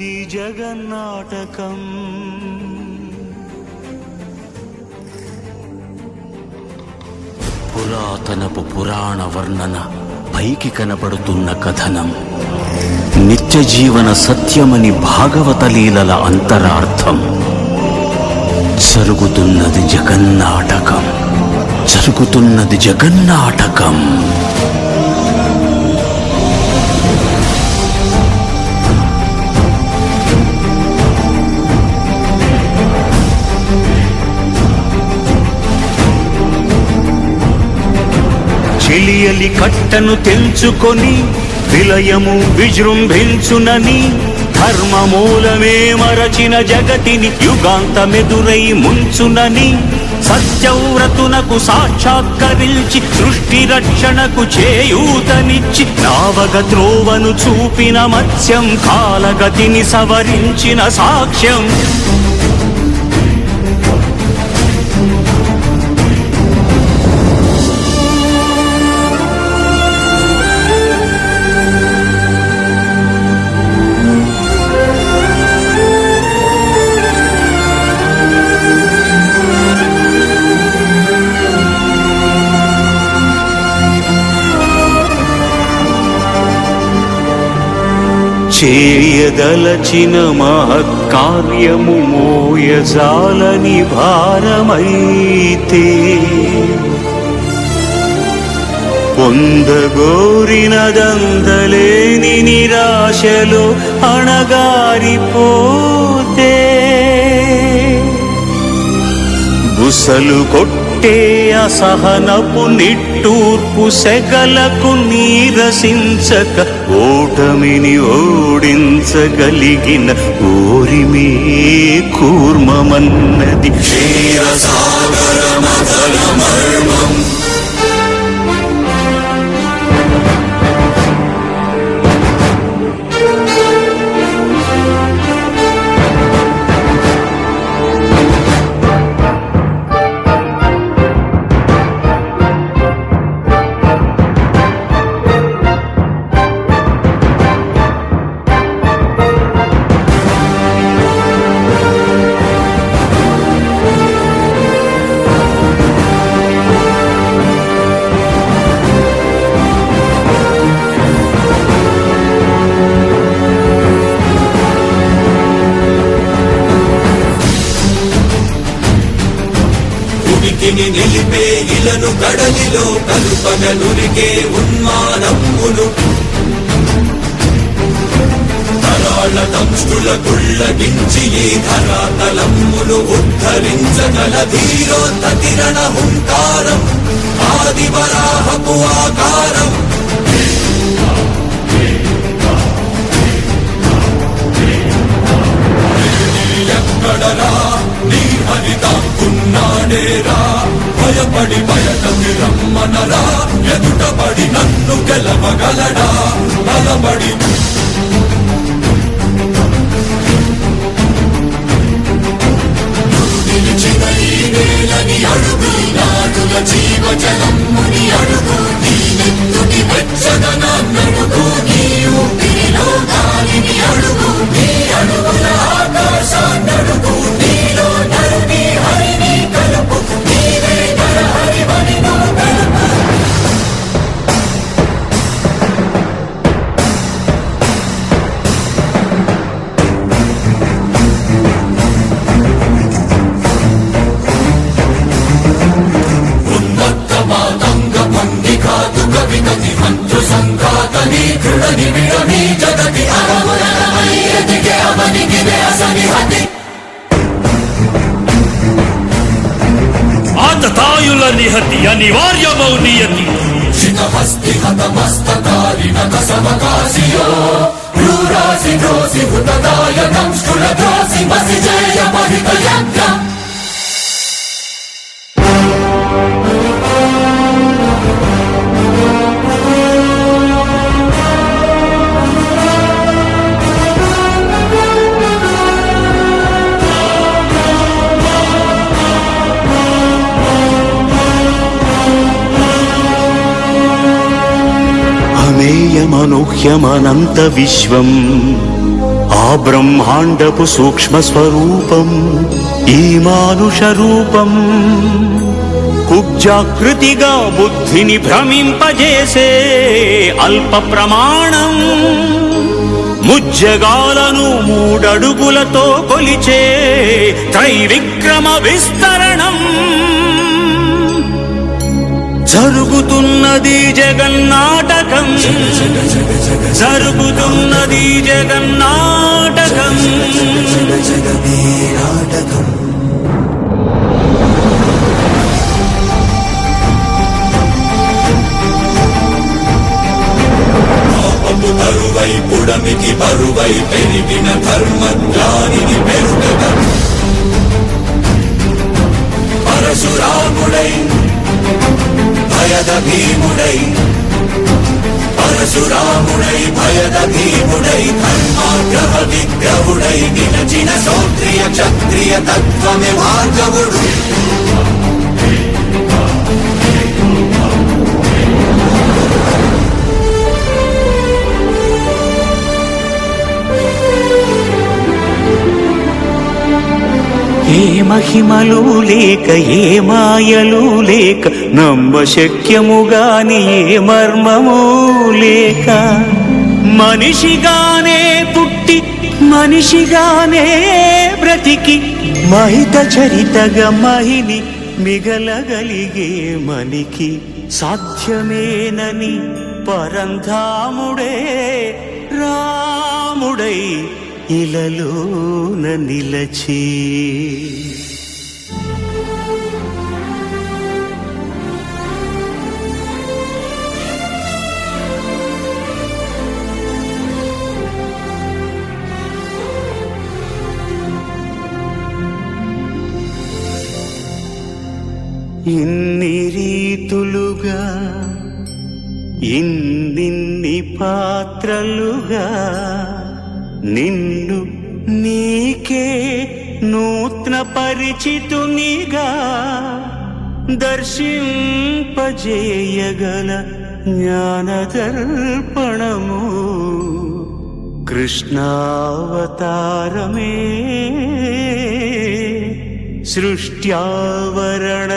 ఇది జగన్నాటకం. పురాతనపు పురాణ వర్ణన పైకి కనపడుతున్న కథనం. నిత్య జీవన సత్యమని భాగవత లీలల అంతరార్థం. జరుగుతున్నది జగన్నాటకం. జరుగుతున్నది జగన్నాటకం. చెలియలి కట్టను తెంచుకొని విలయము విజృంభించునని ధర్మమూలమే మరచిన జగతిని యుగాంతమెదురై ముంచునని సత్యవ్రతునకు సాక్షాత్కరించి సృష్టి రక్షణకు చేయూతనిచ్చి నావగ త్రోవను చూపిన మత్స్యం కాలగతిని సవరించిన సాక్ష్యం. చేయదలచిన మహత్కార్యము మోయజాలని భారమైతే. పొందగోరినదందలేని నిరాశలో అణగారిపోతే. బుసలు కొట్టు ఉంటే అసహనపు నిట్టూర్పు సెగలకు నీరసించక ఓటమిని ఓడించగలిగిన ఓరిమే కూర్మమన్నది. నీతిని నిలిపే ఇలను గడలిలో కలుపగలురికే ఉన్మానమ్మును తరాళ దంష్టుల గుళ్ళగించి ఈ ధరాతలమ్మును ఉద్ధరించగల ధీరోత్తతిరణ హుంకారం. ఆదివరాహపు ఆకారం భయపడి బయటకి రమ్మనరా ఎదుటపడి నన్ను గెలవగలడా? బలపడి నిలిచిన ఈ నేలని అడుగు నాడుల జీవజలమ్ముని అడుగు నీ నెత్తుటి వెచ్చదనాన్నడుగు నడుగు నీవు. నిహతి అనివార్యమౌ నియతి శిఖహస్తి హతమస్తకారిణ కసమకాశియో క్రూరాసి ద్రోసి హుతదాయ దంష్టుల ద్రోసి మసి జయ మహిత యజ్ఞ అమేయమనూహ్యమనంత విశ్వం. ఆ బ్రహ్మాండపు సూక్ష్మ స్వరూపం ఈ మానుష రూపం. కుబ్జాకృతిగా బుద్ధిని భ్రమింపజేసే అల్ప ప్రమాణం. ముజ్జగాలను మూడడుగులతో కొలిచే త్రైవిక్రమ విస్తరణం. జరుగుతున్నది జగన్నాటకం. జరుగుతున్నది జగన్నాటకం. పాపము తరువై పుడమికి బరువై పెరిగిన ధర్మ భీముడై పరశురాముడై భయద భీముడై ధర్మాగ్రహ విగ్రహుడై నిలచిన సౌత్రియ క్షత్రియ తత్వమే భార్గవుడు ఏ మహిమలు లేక ఏ మాయలు లేక నమ్మ ఏ మర్మము లేక. మనిషిగానే పుట్టి మనిషిగానే బ్రతికి మహిత చరితగా మహిని మిగలగలిగే మనికి సాధ్యమేనని పరంధాముడే రాముడై ఇలలోన నిలచి. ఇన్ని రీతులుగా ఇన్నిన్ని పాత్రలుగా నిన్ను నీకే నూత్న పరిచితునిగా దర్శింపజేయగల జ్ఞానదర్పణము. కృష్ణావతారమే సృష్ట్యావరణ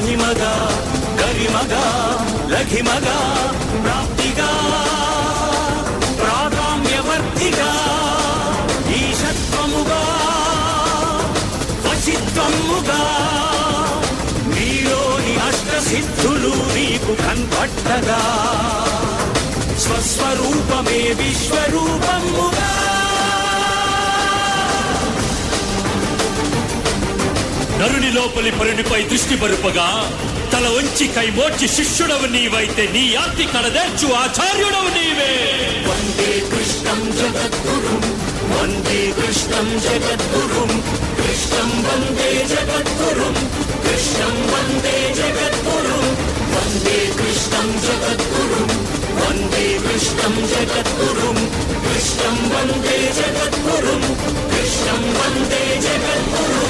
మహిమగా గరిమగా లఘిమగా ప్రాప్తిగా ప్రాధాన్యవర్తిగా ఈశత్వముగా వచిత్వముగా నీలోని అష్టసిద్ధులు నీకు కన్పట్టగా స్వస్వరూపమే విశ్వరూపముగా. నరుని లోపలి పరునిపై దృష్టి పరుపగా తల వంచి కైమోర్చి శిష్యుడవు నీవైతే నీ ఆర్తి కడదేర్చు ఆచార్యుడవు నీవే. వందే కృష్ణం జగద్గురుం వందే కృష్ణం జగద్గురుం కృష్ణం వందే జగద్గురుం కృష్ణం వందే జగద్గురుం వందే కృష్ణం జగద్గురుం వందే కృష్ణం జగద్గురుం కృష్ణం వందే జగద్గురుం కృష్ణం వందే జగద్గురుం.